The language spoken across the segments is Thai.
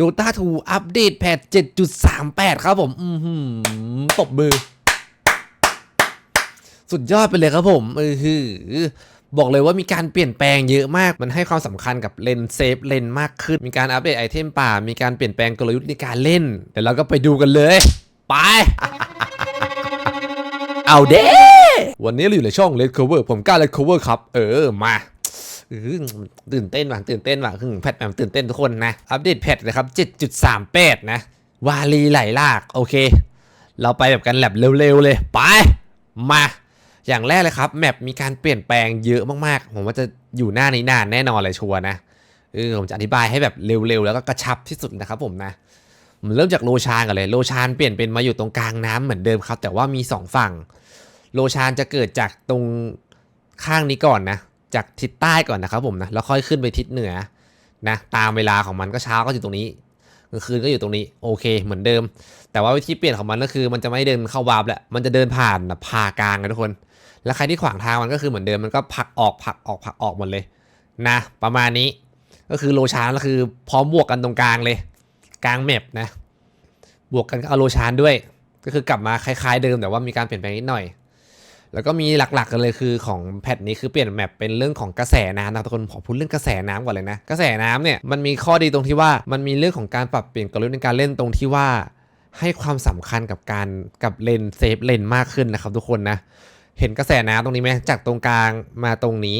Dota 2 อัปเดตแพท7.38 ครับผม อือหือตบมือ สุดยอดไปเลยครับผมเออหือบอกเลยว่ามีการเปลี่ยนแปลงเยอะมาก มันให้ความสำคัญกับเลนเซฟเลนมากขึ้น มีการอัปเดตไอเทมป่า มีการเปลี่ยนแปลงกลยุทธ์ในการเล่น เดี๋ยวเราก็ไปดูกันเลย ไป เอาเด้วันนี้เราอยู่ในช่อง Red Cover ผมกล้า Red Cover ครับ เออ มา ตื่นเต้นว่ะตื่นเต้นว่ะหึ่งแพทแบบตื่นเต้นทุกคนนะ อัปเดตแพทนะครับ 7.38 นะ วาลีไหลลาก โอเค เราไปแบบกันแลบเร็วๆเลย ไป มา อย่างแรกเลยครับ แมปมีการเปลี่ยนแปลงเยอะมากๆ ผมว่าจะอยู่หน้านี้นานแน่นอนเลยชัวร์นะเออผมจะอธิบายให้แบบเร็วๆ แล้วก็กระชับที่สุดนะครับผมนะผมเริ่มจากโลชานกันเลย โลชานเปลี่ยนเป็นมาอยู่ตรงกลางน้ำเหมือนเดิมครับ แต่ว่ามีสองฝั่ง โลชานจะเกิดจากตรงข้างนี้ก่อนนะ จากทิศใต้ก่อนนะครับผมนะแล้วค่อยขึ้นไปทิศเหนือนะตามเวลาของมันก็เช้าก็อยู่ตรงนี้กลางคืนก็อยู่ตรงนี้โอเคเหมือนเดิม แต่ว่าวิธีเปลี่ยนของมันก็คือมันจะไม่เดินเข้าวาร์ปแหละมันจะเดินผ่านผ่ากลางนะทุกคน แล้วใครที่ขวางทางมันก็คือเหมือนเดิมมันก็ผลักออกผลักออกผลักออกหมดเลยนะประมาณนี้ก็คือโลชานก็คือพร้อมบวกกันตรงกลางเลย กลางแมปนะบวกกันก็เอาโลชานด้วย ก็คือกลับมาคล้ายๆเดิมแต่ว่ามีการเปลี่ยนแปลงนิดหน่อย แล้วก็มีหลักๆกันเลยคือของแพทนี้คือเปลี่ยนแมปเป็นเรื่องของกระแสน้ำนะทุกคนขอพูดเรื่องกระแสน้ำก่อนเลยนะ กระแสน้ำเนี่ยมันมีข้อดีตรงที่ว่ามันมีเรื่องของการปรับเปลี่ยนกลยุทธ์ในการเล่นตรงที่ว่า ให้ความสำคัญกับการกับเลนเซฟเลนมากขึ้นนะครับทุกคนนะเห็นกระแสน้ำตรงนี้ไหมจากตรงกลางมาตรงนี้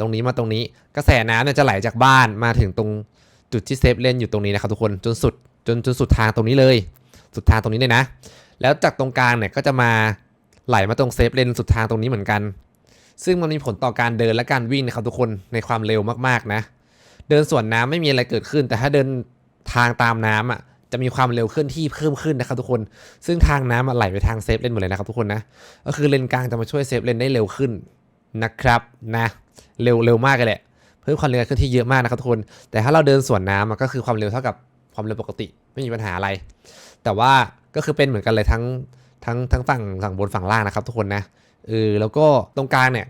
ตรงนี้มาตรงนี้ กระแสน้ำเนี่ยจะไหลจากบ้านมาถึงตรงจุดที่เซฟเลนอยู่ตรงนี้นะครับทุกคนจนสุดจนจนสุดทางตรงนี้เลย สุดทางตรงนี้เลยนะ แล้วจากตรงกลางเนี่ยก็จะมา ไหลมาตรงเซฟเลนสุดทางตรงนี้เหมือนกัน ซึ่งมันมีผลต่อการเดินและการวิ่งนะครับทุกคนในความเร็วมากๆนะ เดินสวนน้ำไม่มีอะไรเกิดขึ้น แต่ถ้าเดินทางตามน้ำอะจะมีความเร็วเคลื่อนที่เพิ่มขึ้นนะครับทุกคน ซึ่งทางน้ำอะไหลไปทางเซฟเลนหมดเลยนะครับทุกคนนะ ก็คือเลนกลางจะมาช่วยเซฟเลนได้เร็วขึ้นนะครับนะเร็วเร็วมากเลยแหละ เพิ่มความเร็วเคลื่อนที่เยอะมากนะครับทุกคน แต่ถ้าเราเดินสวนน้ำอะก็คือความเร็วเท่ากับความเร็วปกติ ไม่มีปัญหาอะไร แต่ว่าก็คือเป็นเหมือนกันเลยทั้ง ทั้งทั้งฝั่งฝั่งบนฝั่งล่างนะครับทุกคนนะเออแล้วก็ตรงกลางเนี่ย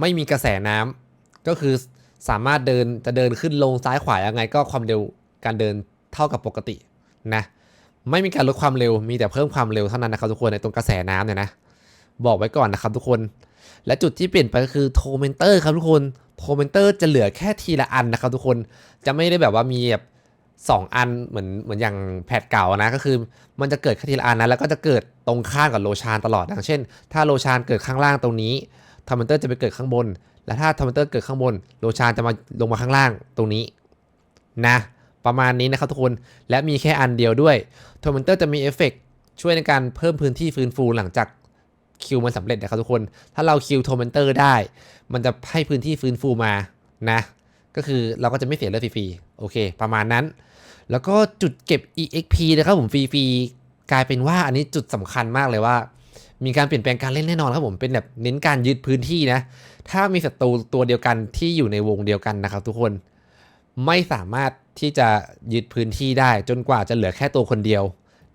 ไม่มีกระแสน้ำก็คือสามารถเดินจะเดินขึ้นลงซ้ายขวายังไง ก็ความเร็วการเดินเท่ากับปกตินะไม่มีการลดความเร็วมีแต่เพิ่มความเร็วเท่านั้นนะครับทุกคนในตรงกระแสน้ำเนี่ยนะบอกไว้ก่อนนะครับทุกคน และจุดที่เปลี่ยนไปก็คือโทเมนเตอร์ครับทุกคนโทเมนเตอร์จะเหลือแค่ทีละอันนะครับทุกคนจะไม่ได้แบบว่ามีแบบ สองอันเหมือนเหมือนอย่างแพทเก่านะก็คือมันจะเกิดแค่ทีละอันนะแล้วก็จะเกิดตรงข้ามกับโลชานตลอดอย่างเช่น ถ้าโลชานเกิดข้างล่างตรงนี้ทอมเมนเตอร์จะไปเกิดข้างบน และถ้าทอมเมนเตอร์เกิดข้างบน โลชานจะมาลงมาข้างล่างตรงนี้นะประมาณนี้นะครับทุกคนและมีแค่อันเดียวด้วยทอมเมนเตอร์จะมีเอฟเฟกต์ช่วยในการเพิ่มพื้นที่ฟื้นฟูหลังจากคิวมันสำเร็จนะครับทุกคน ถ้าเราคิวโทเมนเตอร์ได้ มันจะให้พื้นที่ฟื้นฟูมานะ ก็คือเราก็จะไม่เสียเลือดฟรีๆโอเค ประมาณนั้น แล้วก็จุดเก็บ EXP นะครับผมฟรีๆกลายเป็นว่าอันนี้จุดสำคัญมากเลยว่า มีการเปลี่ยนแปลงการเล่นแน่นอนครับผมเป็นแบบเน้นการยึดพื้นที่นะ ถ้ามีศัตรูตัวเดียวกันที่อยู่ในวงเดียวกันนะครับ ทุกคนไม่สามารถที่จะยึดพื้นที่ได้จนกว่าจะเหลือแค่ตัวคนเดียว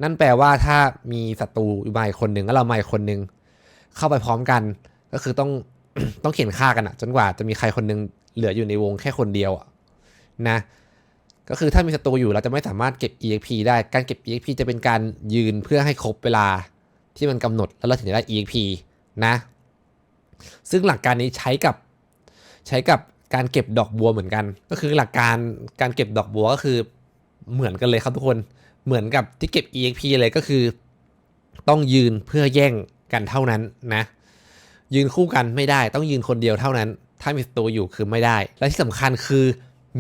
นั่นแปลว่าถ้ามีศัตรูอยู่มาอีกคนหนึ่งแล้วเรามาอีกคนหนึ่งเข้าไปพร้อมกัน ก็คือต้องต้องเขียนค่ากันอะจนกว่าจะมีใครคนหนึง เหลืออยู่ในวงแค่คนเดียวอะนะ ก็คือถ้ามีศัตรูอยู่เราจะไม่สามารถเก็บ EXP ได้ การเก็บ EXP จะเป็นการยืนเพื่อให้ครบเวลาที่มันกำหนดแล้วเราถึงจะได้ EXP นะ ซึ่งหลักการนี้ใช้กับใช้กับการเก็บดอกบัวเหมือนกัน ก็คือหลักการการเก็บดอกบัวก็คือเหมือนกันเลยครับทุกคน เหมือนกับที่เก็บ EXP เลยก็คือ ต้องยืนเพื่อแย่งกันเท่านั้นนะ ยืนคู่กันไม่ได้ต้องยืนคนเดียวเท่านั้น ถ้ามีศัตรูอยู่คือไม่ได้ และที่สำคัญคือ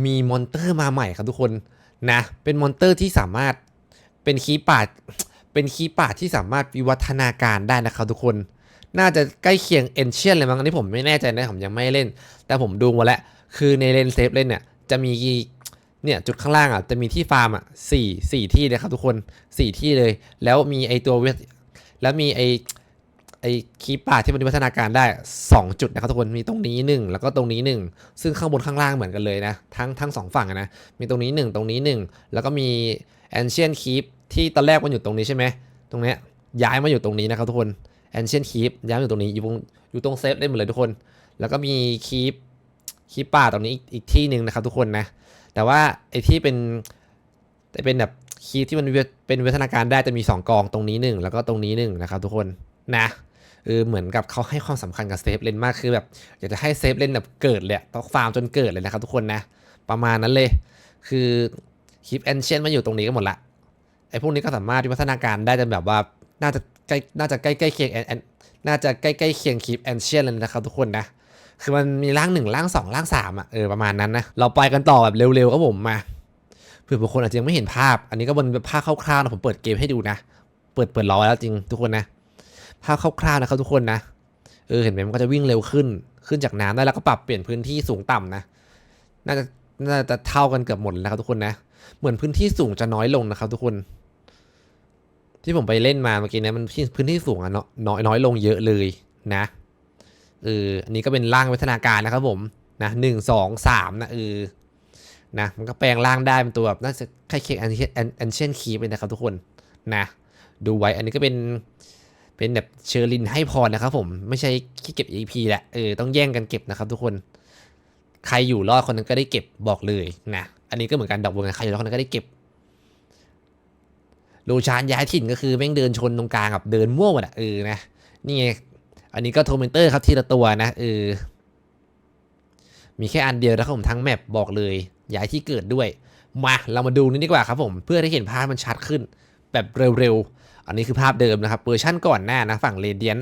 มีมอนเตอร์มาใหม่ครับทุกคนนะ เป็นมอนเตอร์ที่สามารถเป็นคีป่าเป็นคีป่าที่สามารถวิวัฒนาการได้นะครับทุกคน น่าจะใกล้เคียงเอนเชียนเลยมั้งอันนี้ผมไม่แน่ใจนะผมยังไม่เล่น แต่ผมดูมาแล้วคือในเลนเซฟเล่นเนี่ยจะมีเนี่ยจุดข้างล่างอะจะมีที่ฟาร์มอะสี่สี่ที่เลยครับทุกคนสี่ที่เลย แล้วมีไอตัวเวทแล้วมีไอ ไอ้คีย์ป่าที่มันวิวัฒนาการได้ 2 จุดนะครับทุกคนมีตรงนี้ 1 แล้วก็ตรงนี้ 1 ซึ่งข้างบนข้างล่างเหมือนกันเลยนะ ทั้งทั้งสองฝั่งนะ มีตรงนี้ 1 ตรงนี้ 1 แล้วก็มี ancient keep ที่ตอนแรกมันอยู่ตรงนี้ใช่ไหมตรงเนี้ยย้ายมาอยู่ตรงนี้นะครับทุกคน ancient keep ย้ายมาอยู่ตรงนี้อยู่ตรงอยู่ตรงเซฟได้หมดเลยทุกคน แล้วก็มี keep คีป่าตรงนี้อีกที่หนึ่งนะครับทุกคนนะ แต่ว่าไอ้ที่เป็นแต่เป็นแบบคีย์ที่มันเป็นวิวัฒนาการได้จะมี 2 กองตรงนี้หนึ่งแล้วก็ตรงนี้หนึ่งนะครับทุกคนนะ เออเหมือนกับเขาให้ความสำคัญกับเซฟเลนมากคือแบบอยากจะให้เซฟเลนแบบเกิดเลยอะต้องฟาร์มจนเกิดเลยนะครับทุกคนนะ ประมาณนั้นเลย คือคลิปแอนเชนมาอยู่ตรงนี้ก็หมดละไอ้พวกนี้ก็สามารถวิวัฒนาการได้จนแบบว่าน่าจะใกล้น่าจะใกล้ใกล้เคียงแอนแอนน่าจะใกล้ใกล้เคียงคลิปแอนเชนเลยนะครับทุกคนนะคือมันมีร่างหนึ่งร่างสองร่างสามอะเออประมาณนั้นนะเราไปกันต่อแบบเร็วๆครับผมมาเผื่อบางคนอาจจะยังไม่เห็นภาพ อันนี้ก็บนภาพคร่าวๆนะผมเปิดเกมให้ดูนะ เปิดเปิดรอแล้วจริงทุกคนนะ ภาพคร่าวๆนะครับทุกคนนะ เออเห็นไหมมันก็จะวิ่งเร็วขึ้น ขึ้นจากน้ำได้แล้วก็ปรับเปลี่ยนพื้นที่สูงต่ำนะ น่าจะน่าจะเท่ากันเกือบหมดแล้วนะครับทุกคนนะ เหมือนพื้นที่สูงจะน้อยลงนะครับ ทุกคน ที่ผมไปเล่นมาเมื่อกี้เนะมันพื้นที่สูงอะเนาะน้อยน้อยลงเยอะเลยนะเอออันนี้ก็เป็นร่างวิวัฒนาการนะครับผมนะหนึ่งสองสามนะเออนะมันก็แปลงร่างได้เป็นตัวแบบน่าจะใกล้เคียงแอนเชนแอนเชนคีเลยนะครับทุกคนนะดูไว้อันนี้ก็เป็น เป็นแบบเชอร์ลินให้พรนะครับผมไม่ใช่ขี้เก็บ EP แหละเออต้องแย่งกันเก็บนะครับทุกคน ใครอยู่รอดคนนั้นก็ได้เก็บบอกเลยนะอันนี้ก็เหมือนกันดอกบัวไงใครอยู่รอดคนนั้นก็ได้เก็บโลชานย้ายถิ่นก็คือแม่งเดินชนตรงกลางกับเดินมั่วหมดอะเออนะนี่ไงอันนี้ก็โทเมนเตอร์ครับทีละตัวนะเออมีแค่อันเดียวนะครับผมทั้งแมปบอกเลยย้ายที่เกิดด้วย มาเรามาดูนี่ดีกว่าครับผม เพื่อให้เห็นภาพมันชัดขึ้น แบบเร็วๆ อันนี้คือภาพเดิมนะครับเวอร์ชั่นก่อนหน้านะฝั่งเรเดียน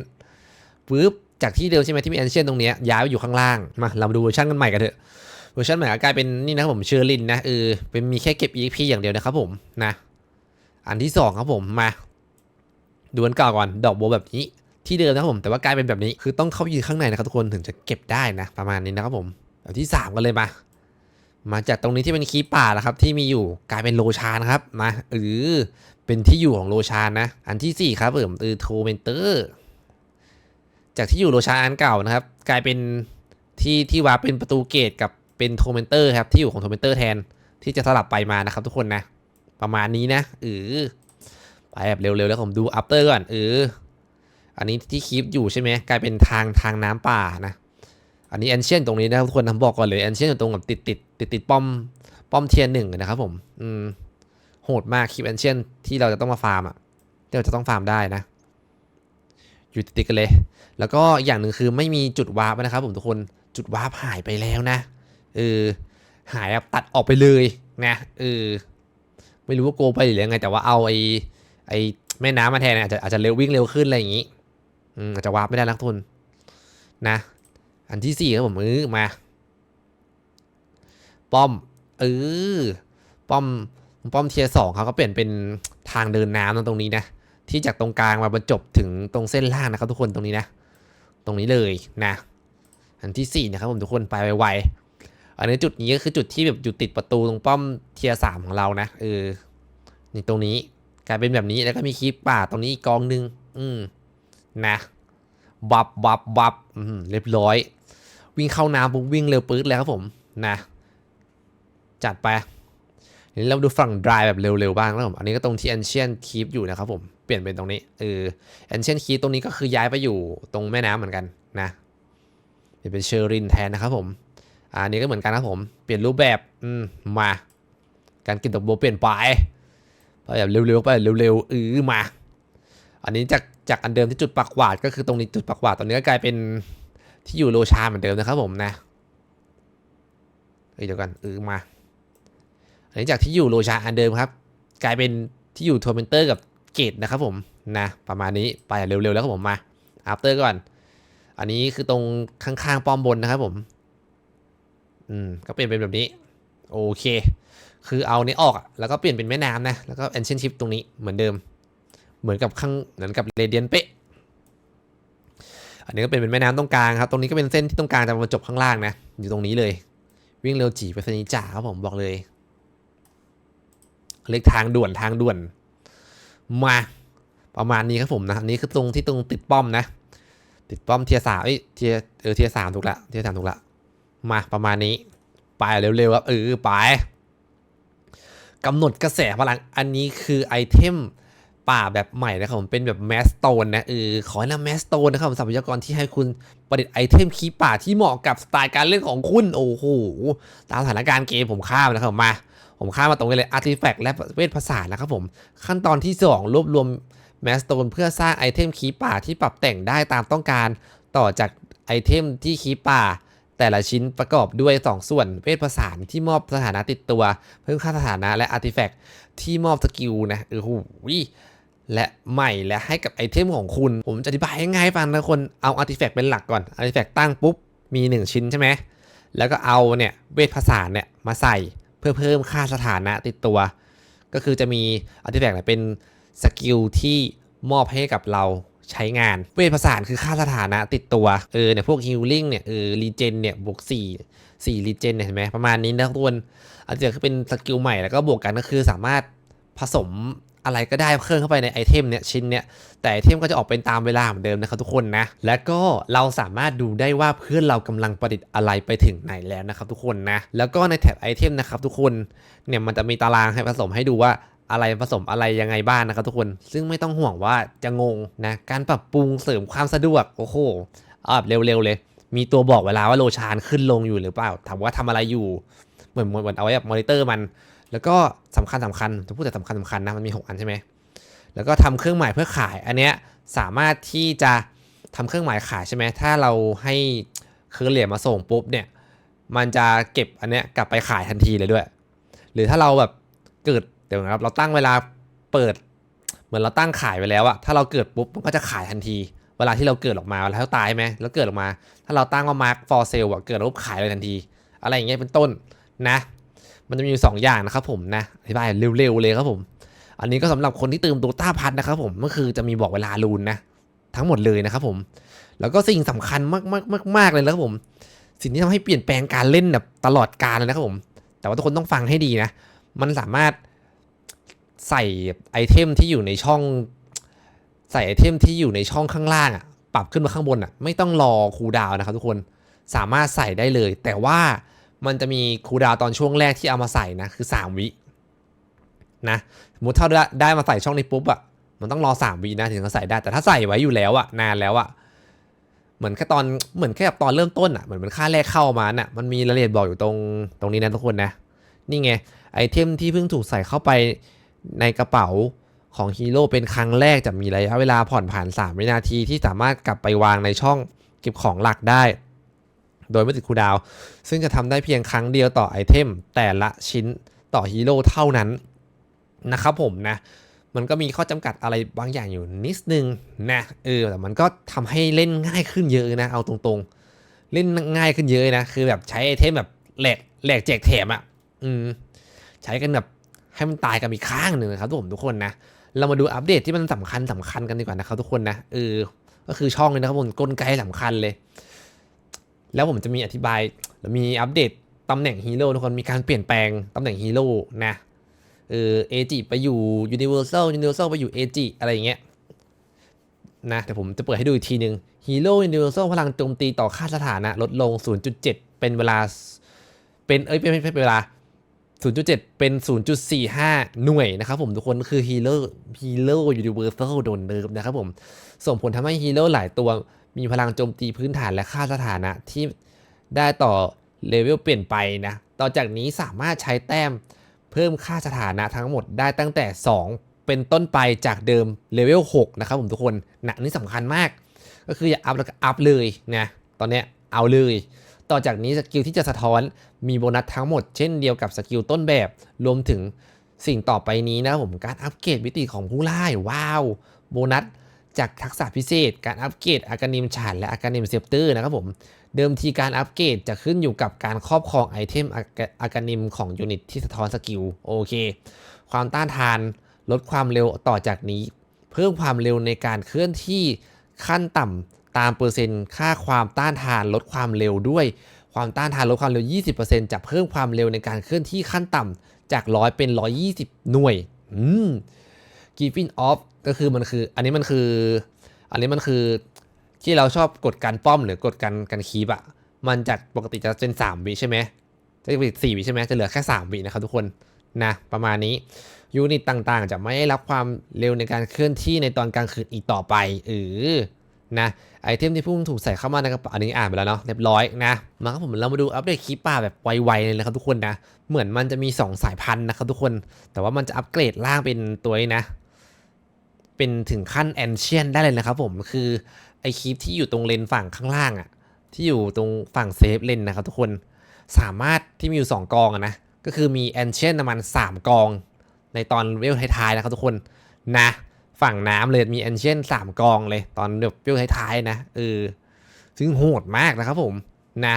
ปึ๊บจากที่เดิมใช่ไหมที่มีแอนเชียนตรงเนี้ยย้ายไปอยู่ข้างล่างมาเรามาดูเวอร์ชันกันใหม่กันเถอะเวอร์ชันใหม่กลายเป็นนี่นะครับผมเชอร์ลินนะเออเป็นมีแค่เก็บ EP อย่างเดียวนะครับผมนะอันที่สองครับผมมาดูอันเก่าก่อนดอกโบแบบนี้ที่เดิมนะครับผมแต่ว่ากลายเป็นแบบนี้คือต้องเข้ายืนข้างในนะครับทุกคนถึงจะเก็บได้นะ ประมาณนี้นะครับผมอันที่สามกันเลยมา มาจากตรงนี้ที่เป็นคีป่าแล้วครับ ที่มีอยู่กลายเป็นโลชานครับมาเออ เป็นที่อยู่ของโลชานนะ อันที่สี่ครับผมเออโทเมนเตอร์ จากที่อยู่โลชานอันเก่านะครับ กลายเป็นที่ที่วาเป็นประตูเกตกับเป็นโทเมนเตอร์ครับที่อยู่ของโทเมนเตอร์แทนที่จะสลับไปมานะครับ ทุกคนนะ ประมาณนี้นะเออไปแบบเร็วๆแล้วผมดูอัปเตอร์ก่อนเอออันนี้ที่คลิปอยู่ใช่ไหมกลายเป็นทางทางน้ำป่านะ อันนี้แอนเชียนตรงนี้นะครับทุกคนทำบอกก่อนเลยแอนเชียนอยู่ตรงกับติดติดติดติดป้อมป้อมเทียนหนึ่งนะครับผม อืม โหดมากคลิปแอนเชียนที่เราจะต้องมาฟาร์มอะที่เราจะต้องฟาร์มได้นะ อยู่ติดกันเลย แล้วก็อีกอย่างหนึ่งคือไม่มีจุดวาร์ปนะครับผมทุกคนจุดวาร์ปหายไปแล้วนะเออหายแบบตัดออกไปเลยนะเออไม่รู้ว่าโกไปหรือยังไง แต่ว่าเอาไอ้ไอ้แม่น้ำมาแทนเนี่ยอาจจะอาจจะเร็ววิ่งเร็วขึ้นอะไรอย่างงี้อืมอาจจะวาร์ปไม่ได้นักทุนนะ อันที่สี่ครับผมเออมา ป้อมเออป้อม ป้อมเทียร์สองเขาก็เปลี่ยนเป็นทางเดินน้ำตรงนี้นะ ที่จากตรงกลางมาบรรจบถึงตรงเส้นล่างนะครับทุกคนตรงนี้นะ ตรงนี้เลยนะ อันที่สี่นะครับผมทุกคนไปไวๆอันนี้จุดนี้ก็คือจุดที่แบบอยู่ติดประตูตรงป้อมเทียร์สามของเรานะเออนี่ตรงนี้กลายเป็นแบบนี้แล้วก็มีคลิปป่าตรงนี้อีกกองหนึ่งอืมนะบับบับบับอืมเรียบร้อย วิ่งเข้าน้ำปุ๊บวิ่งเร็วปื๊ดแล้วครับผมนะ จัดไป เดี๋ยวเราดูฝั่งดรายแบบเร็วๆบ้างนะครับผมอันนี้ก็ตรงที่ Ancient Keep อยู่นะครับผมเปลี่ยนเป็นตรงนี้เออ Ancient Keep ตรงนี้ก็คือย้ายไปอยู่ตรงแม่น้ำเหมือนกันนะเปลี่ยนเป็นเชอรินแทนนะครับผมอันนี้ก็เหมือนกันครับผมเปลี่ยนรูปแบบอืมมาการกินดอกบัวเปลี่ยนไปไปแบบเร็วๆไปเร็วๆเออมา อันนี้จากจากอันเดิมที่จุดปักหวาดก็คือตรงนี้จุดปักหวาดตอนนี้ก็กลายเป็นที่อยู่โลชาเหมือนเดิมนะครับผมนะเดี๋ยวกันเออมา อันนี้จากที่อยู่โลชาอันเดิมครับ กลายเป็นที่อยู่ทัวร์เมนเตอร์กับเกตนะครับผมนะประมาณนี้ไปเร็วๆแล้วครับผมมาอัปเตอร์ก่อน อันนี้คือตรงข้างๆป้อมบนนะครับผม อืมก็เปลี่ยนเป็นแบบนี้ โอเค คือเอานี้ออกแล้วก็เปลี่ยนเป็นแม่น้ำนะ แล้วก็แอนเชนชิปตรงนี้เหมือนเดิม เหมือนกับข้างเหมือนกับเรเดียนเป๊ะอันนี้ก็เป็นเป็นแม่น้ำตรงกลางครับ ตรงนี้ก็เป็นเส้นที่ตรงกลางจะมาจบข้างล่างนะ อยู่ตรงนี้เลย วิ่งเร็วจีไปสนีย์จ่าครับผมบอกเลย เรียกทางด่วนทางด่วน มาประมาณนี้ครับผมนะอันนี้คือตรงที่ตรงติดป้อมนะ ติดป้อมเทียสามเอ้ยเทียเออเทียสามถูกละเทียสามถูกละมาประมาณนี้ ไปเร็วๆครับเออไปกำหนดกระแสพลังอันนี้คือไอเทมป่าแบบใหม่นะครับผมเป็นแบบแมสโตนนะเออขอแนะนำแมสโตนนะครับผมทรัพยากรที่ให้คุณประดิษฐ์ไอเทมคีป่าที่เหมาะกับสไตล์การเล่นของคุณโอ้โหตามสถานการณ์เกมผมข้ามนะครับมา ผมข้ามมาตรงนี้เลย Artifact และเวทภาษานะครับผม ขั้นตอนที่ 2 รวบรวมแมสโตนเพื่อสร้างไอเทมคีป่าที่ปรับแต่งได้ตามต้องการต่อจากไอเทมที่คีป่า แต่ละชิ้นประกอบด้วย 2 ส่วนเวทผสานที่มอบสถานะติดตัว เพิ่มค่าสถานะและ Artifact ที่มอบสกิลนะเออหูและใหม่และให้กับไอเทมของคุณ ผมจะอธิบายง่ายๆฟังนะคนเอา Artifact เป็นหลักก่อน Artifact ตั้งปุ๊บมี 1 ชิ้นใช่ไหมแล้วก็เอาเนี่ยเวทผสานเนี่ยมาใส่ เพื่อเพิ่มค่าสถานะติดตัว ก็คือจะมี Artifact เนี่ยเป็นสกิลที่มอบให้กับเราใช้งาน เวทผสานคือค่าสถานะติดตัว เออเนี่ยพวกฮิลลิ่งเนี่ยเออรีเจนเนี่ยบวก4 4รีเจนเนี่ยเห็นไหมประมาณนี้นะทุกคนอันเดียวคือเป็นสกิลใหม่แล้วก็บวกกันก็คือสามารถผสม อะไรก็ได้เพิ่มเข้าไปในไอเทมเนี่ยชิ้นเนี่ยแต่ไอเทมก็จะออกเป็นตามเวลาเหมือนเดิมนะครับทุกคนนะและก็เราสามารถดูได้ว่าเพื่อนเรากำลังประดิษฐ์อะไรไปถึงไหนแล้วนะครับทุกคนนะแล้วก็ในแท็บไอเทมนะครับทุกคนเนี่ยมันจะมีตารางให้ผสมให้ดูว่าอะไรผสมอะไรยังไงบ้างนะครับทุกคน ซึ่งไม่ต้องห่วงว่าจะงงนะ การปรับปรุงเสริมความสะดวก โอ้โหเอาแบบเร็วๆเลย มีตัวบอกเวลาว่าโลชานขึ้นลงอยู่หรือเปล่า ถามว่าทำอะไรอยู่ เหมือนเหมือนเอาไว้แบบมอนิเตอร์มัน แล้วก็สำคัญสำคัญจะพูดแต่สำคัญสำคัญนะมันมี 6 อันใช่ไหมแล้วก็ทำเครื่องหมายเพื่อขาย อันเนี้ยสามารถที่จะทำเครื่องหมายขายใช่ไหมถ้าเราให้คือเหรียญมาส่งปุ๊บเนี่ยมันจะเก็บอันเนี้ยกลับไปขายทันทีเลยด้วย หรือถ้าเราแบบเกิดเดี๋ยวนะครับเราตั้งเวลาเปิด เหมือนเราตั้งขายไปแล้วอะถ้าเราเกิดปุ๊บมันก็จะขายทันที เวลาที่เราเกิดออกมาเวลาเราตายไหมแล้วเกิดออกมา ถ้าเราตั้งว่า mark for sale อะเกิดปุ๊บขายเลยทันที อะไรอย่างเงี้ยเป็นต้นนะ มันจะมีอยู่สองอย่างนะครับผมนะอธิบายเร็วๆเลยครับผม อันนี้ก็สำหรับคนที่เติมตัวต้าพัดนะครับผมก็คือจะมีบอกเวลาลูนนะ ทั้งหมดเลยนะครับผม แล้วก็สิ่งสำคัญมากมากมากมากเลยนะครับผม สิ่งที่ทำให้เปลี่ยนแปลงการเล่นแบบตลอดกาลเลยนะครับผม แต่ว่าทุกคนต้องฟังให้ดีนะ มันสามารถใส่ไอเทมที่อยู่ในช่อง ใส่ไอเทมที่อยู่ในช่องข้างล่างอะปรับขึ้นมาข้างบนอะไม่ต้องรอคูดาวนะครับทุกคนสามารถใส่ได้เลย แต่ว่า มันจะมีคูดาวตอนช่วงแรกที่เอามาใส่นะคือ 3 วินะสมมติถ้าได้มาใส่ช่องนี้ปุ๊บอะมันต้องรอ 3วินะถึงจะใส่ได้แต่ถ้าใส่ไว้อยู่แล้วอะนานแล้วอะเหมือนแค่ตอนเหมือนแค่แบบตอนเริ่มต้นอะเหมือนมันค่าแรกเข้ามาน่ะมันมีรายละเอียดบอกอยู่ตรงตรงนี้นะทุกคนนะนี่ไงไอเทมที่เพิ่งถูกใส่เข้าไปในกระเป๋าของฮีโร่เป็นครั้งแรกจะมีระยะเวลาผ่อนผัน3 วินาทีที่สามารถกลับไปวางในช่องเก็บของหลักได้ โดยไม่ติดคูดาว ซึ่งจะทำได้เพียงครั้งเดียวต่อไอเทมแต่ละชิ้นต่อฮีโร่เท่านั้นนะครับผมนะ มันก็มีข้อจำกัดอะไรบางอย่างอยู่นิดนึงนะเออแต่มันก็ทำให้เล่นง่ายขึ้นเยอะนะ เอาตรงๆ เล่นง่ายขึ้นเยอะนะ คือแบบใช้ไอเทมแบบแหลกแหลกแจกแถมอะอืมใช้กันแบบให้มันตายกันอีกข้างหนึ่งนะครับทุกผมทุกคนนะเรามาดูอัปเดตที่มันสำคัญสำคัญกันดีกว่านะครับทุกคนนะเออก็คือช่องนี้นะครับผมกลไกสำคัญเลย แล้วผมจะมีอธิบายแล้วมีอัปเดตตำแหน่งฮีโร่ทุกคนมีการเปลี่ยนแปลงตำแหน่งฮีโร่นะเออเอจิไปอยู่ยูนิเวอร์แซลยูนิเวอร์แซลไปอยู่เอจิอะไรอย่างเงี้ยนะเดี๋ยวผมจะเปิดให้ดูอีกทีหนึ่งฮีโร่ยูนิเวอร์แซลพลังโจมตีต่อค่าสถานะลดลง 0.7 เป็นเวลา เป็นเอ้ยเป็นเป็นเวลา 0.7 เป็น 0.45 หน่วยนะครับผมทุกคนคือฮีโร่ฮีโร่ยูนิเวอร์แซลโดนเนิร์ฟนะครับผมส่งผลทำให้ฮีโร่หลายตัว มีพลังโจมตีพื้นฐานและค่าสถานะที่ได้ต่อเลเวลเปลี่ยนไปนะ ต่อจากนี้สามารถใช้แต้มเพิ่มค่าสถานะทั้งหมดได้ตั้งแต่ 2 เป็นต้นไปจากเดิมเลเวล6นะครับผมทุกคนนะอันนี่สำคัญมาก ก็คืออย่าอัพแล้วก็อัพเลยนะ ตอนนี้เอาเลย ต่อจากนี้สกิลที่จะสะท้อนมีโบนัสทั้งหมดเช่นเดียวกับสกิลต้นแบบ รวมถึงสิ่งต่อไปนี้นะผมการอัปเกรดมิติของผู้ล่ายว้าว โบนัส จากทักษะพิเศษ การอัปเกรดอากานิมฉานและอากานิมเซปเตอร์นะครับผม เดิมทีการอัปเกรดจะขึ้นอยู่กับการครอบครองไอเทมอากาอากานิมของยูนิตที่สะท้อนสกิลโอเค ความต้านทานลดความเร็วต่อจากนี้ เพิ่มความเร็วในการเคลื่อนที่ขั้นต่ำตามเปอร์เซ็นต์ค่าความต้านทานลดความเร็วด้วย ความต้านทานลดความเร็ว 20%จะเพิ่มความเร็วในการเคลื่อนที่ขั้นต่ำจาก 100 เป็น 120 หน่วย อืม g i v i n off ก็คือมันคือ อันนี้มันคือ อันนี้มันคือที่เราชอบกดการป้อมหรือกดการการคีบอะมันจากปกติจะเป็น 3 วิใช่ไหมจะเป็นสี่วิใช่ไหมจะเหลือแค่ 3 วินะครับทุกคนนะประมาณนี้ยูนิตต่างๆ จะไม่ได้รับความเร็วในการเคลื่อนที่ในตอนกลางคืนอีกต่อไปเออนะไอเทมที่พุ่งถูกใส่เข้ามาในกระเป๋าอันนี้อ่านไปแล้วเนาะเรียบร้อยนะมาครับผมเรามาดูอัปเดตคลิปป่าแบบไวๆเลยนะครับทุกคนนะเหมือนมันจะมี 2 สายพันธุ์นะครับทุกคน แต่ว่ามันจะอัปเกรดล่างเป็นตัวนี้นะ เป็นถึงขั้นแอนเชียนได้เลยนะครับผมคือไอคลิปที่อยู่ตรงเลนฝั่งข้างล่างอะที่อยู่ตรงฝั่งเซฟเลนนะครับทุกคนสามารถที่มีอยู่ 2 กองอะนะก็คือมีแอนเชียนประมาณ3 กอง ในตอนเวลท้ายๆนะครับทุกคนนะฝั่งน้ำเลยมีแอนเชียนสามกองเลยตอนแบบเวลท้ายๆนะเออซึ่งโหดมากนะครับผมนะ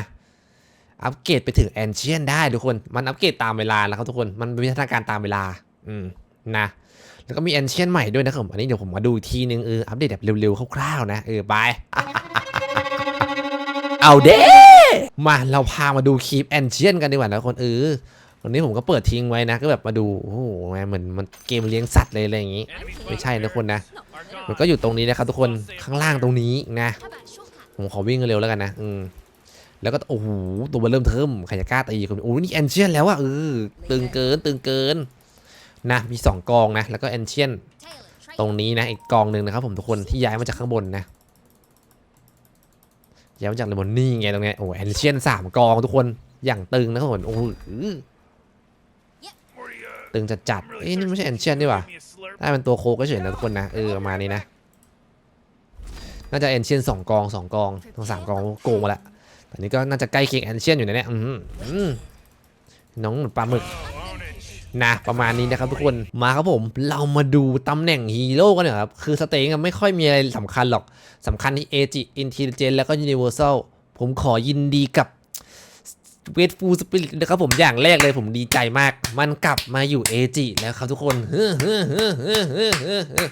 อัปเกรดไปถึงแอนเชียนได้ทุกคน มันอัปเกรดตามเวลาแล้วครับทุกคน มันเป็นวิทยาการตามเวลา อืม นะ แล้วก็มีแอนเชียนใหม่ด้วยนะครับผมอันนี้เดี๋ยวผมมาดูอีกทีนึงเอออัปเดตแบบเร็วๆคร่าวๆนะเออบายเอาเด้มาเราพามาดูคลิปแอนเชียนกันดีกว่านะทุกคนเออวันนี้ผมก็เปิดทิ้งไว้นะ ก็แบบมาดู โอ้โหเหมือนมันเกมเลี้ยงสัตว์เลยอะไรอย่างงี้ ไม่ใช่นะทุกคนนะ มันก็อยู่ตรงนี้นะครับทุกคนข้างล่างตรงนี้นะ ผมขอวิ่งเร็วแล้วกันนะอืมแล้วก็โอ้โหตัวมันเริ่มเทิมใครจะกล้าตีคนโอ้ยนี่แอนเชียนแล้วอะเออตึงเกินตึงเกิน นะมีสองกองนะ แล้วก็แอนเชียนตรงนี้นะ อีกกองหนึ่งนะครับผมทุกคนที่ย้ายมาจากข้างบนนะย้ายมาจากเลนบนนี่ไงตรงนี้โอ้แอนเชียนสามกองทุกคนอย่างตึงนะครับผมโอ้ตึงจัดจัดเอ้ยนี่ไม่ใช่แอนเชียนนี่หว่าได้เป็นตัวโคก็เฉยนะทุกคนนะเออประมาณนี้นะน่าจะแอนเชียนสองกองสองกองทั้งสามกองโกงมาล้วแต่นี้ก็น่าจะใกล้เคียงแอนเชียนอยู่นะเนี่ยอืมน้องปลาหมึก นะประมาณนี้นะครับทุกคนมาครับผม เรามาดูตำแหน่งฮีโร่กันหน่อยครับ คือสเตงไม่ค่อยมีอะไรสำคัญหรอกสำคัญที่เอจิอินเทลเจนแล้วก็ยูนิเวอร์แซลผมขอยินดีกับเวทฟูสปิริตนะครับผมอย่างแรกเลยผมดีใจมาก มันกลับมาอยู่เอจิแล้วครับทุกคนเฮ้อเฮ้อเฮ้อเฮ้อเฮ้อเฮ้อเฮ้อ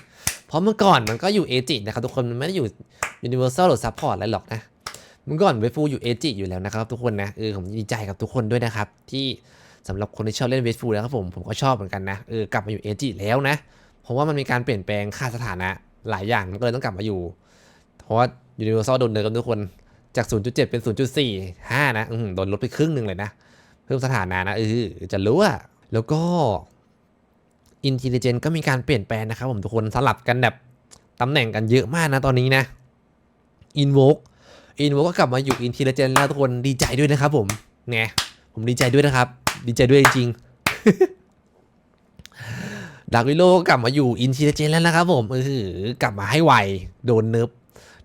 เพราะเมื่อก่อนมันก็อยู่เอจินะครับทุกคนมันไม่ได้อยู่ Universal หรือ Support อะไรหรอกนะเมื่อก่อนเวฟูอยู่เอจิอยู่แล้วนะครับทุกคนนะเออผมดีใจกับทุกคนด้วยนะครับที่ สำหรับคนที่ชอบเล่นเวสฟูแล้วครับผม ผมก็ชอบเหมือนกันนะ เออกลับมาอยู่เอจิแล้วนะเพราะว่ามันมีการเปลี่ยนแปลงค่าสถานะหลายอย่างมันก็เลยต้องกลับมาอยู่ เพราะว่า Universal โดนเนิร์ฟทุกคน จาก 0.7 เป็น 0.45 นะอืโดนลดไปครึ่งหนึ่งเลยนะ เพิ่มสถานะนะเออจะรู้อะแล้วก็อินเทลเจนก็มีการเปลี่ยนแปลงนะครับผมทุกคนสลับกันแบบตำแหน่งกันเยอะมากนะตอนนี้นะอินโวกอินโวกก็กลับมาอยู่อินเทลเจนแล้วทุกคนดีใจด้วยนะครับผมไงผมดีใจด้วยนะครับ ดีใจด้วยจริงดักวิโลก็กลับมาอยู่อินเทลเจนแล้วนะครับผมเออกลับมาให้ไวโดนเนิร์ฟ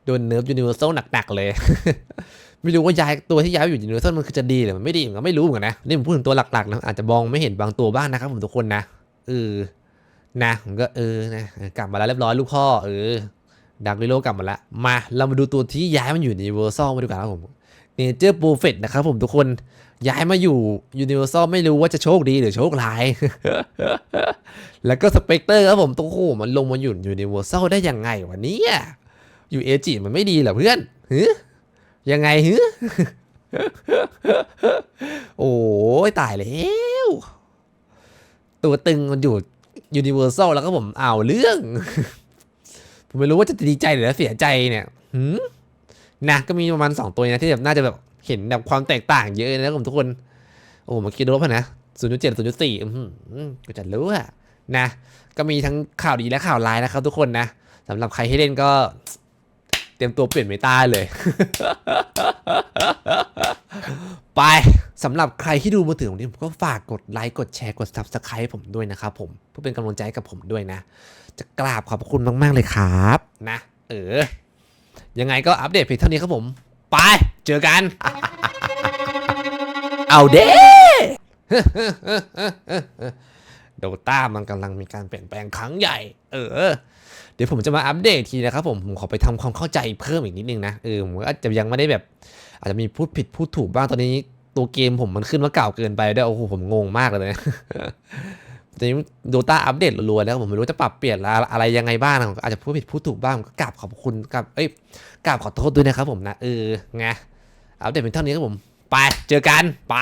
โดนเนิร์ฟยูนิเวอร์แซลหนักๆเลย ไม่รู้ว่าย้ายตัวที่ย้ายไปอยู่ยูนิเวอร์แซลมันคือจะดีหรือมันไม่ดีผมก็ไม่รู้เหมือนกันนะนี่ผมพูดถึงตัวหลักๆนะอาจจะมองไม่เห็นบางตัวบ้างนะครับผมทุกคนนะเออนะผมก็เออนะกลับมาแล้วเรียบร้อยลูกพ่อเออดักลิโลกลับมาแล้วมาเรามาดูตัวที่ย้ายมาอยู่ใน Universal มาดูกันครับผม เนเจอร์ปูเฟตนะครับผมทุกคนย้ายมาอยู่ Universal ไม่รู้ว่าจะโชคดีหรือโชคร้าย แล้วก็สเปกเตอร์ครับผมตัวโอ้โหมันลงมาอยู่ Universal ได้ยังไงวะเนี่ยอยู่เอจิมันไม่ดีเหรอเพื่อนฮึยังไงฮึโอ้ยตายแล้ว ตัวตึงมันอยู่ Universal แล้วก็ผมเอาเรื่อง ผมไม่รู้ว่าจะดีใจหรือเสียใจเนี่ยหืม นะก็มีประมาณ 2 ตัวนะที่แบบน่าจะแบบเห็นแบบความแตกต่างเยอะนะครับผมทุกคน โอ้เมื่อกี้ลบนะ0.7 0.4อืมอืมก็จะรู้อะนะ ก็มีทั้งข่าวดีและข่าวร้ายนะครับทุกคนนะสำหรับใครที่เล่นก็เตรียมตัวเปลี่ยนเมตาเลย ไปสำหรับใครที่ดูมาถึงตรงนี้ผมก็ฝากกดไลค์กดแชร์กด Subscribe ผมด้วยนะครับผมเพื่อเป็นกำลังใจกับผมด้วยนะ จะกราบขอบคุณมาก ๆ เลยครับ นะ เออ ยังไงก็อัปเดตเพียงเท่านี้ครับผม ไป เจอกัน เอาเด้โดต้ามันกำลังมีการเปลี่ยนแปลงครั้งใหญ่ เออ เดี๋ยวผมจะมาอัปเดตทีนะครับผมผมขอไปทำความเข้าใจเพิ่มอีกนิดนึงนะเออผมก็อาจจะยังไม่ได้แบบ อาจจะมีพูดผิดพูดถูกบ้างตอนนี้ตัวเกมผมมันขึ้นว่าเก่าเกินไปด้วยโอ้โหผมงงมากเลยนะ ตอนนี้ดูต้าอัปเดตรัวๆแล้วผมไม่รู้จะปรับเปลี่ยนอะไรยังไงบ้างอาจจะพูดผิดพูดถูกบ้างก็กราบขอบคุณกับเอ้ยกราบขอโทษด้วยนะครับผมนะเออไงอัปเดตเป็นเท่านี้ครับผม ไปเจอกันไป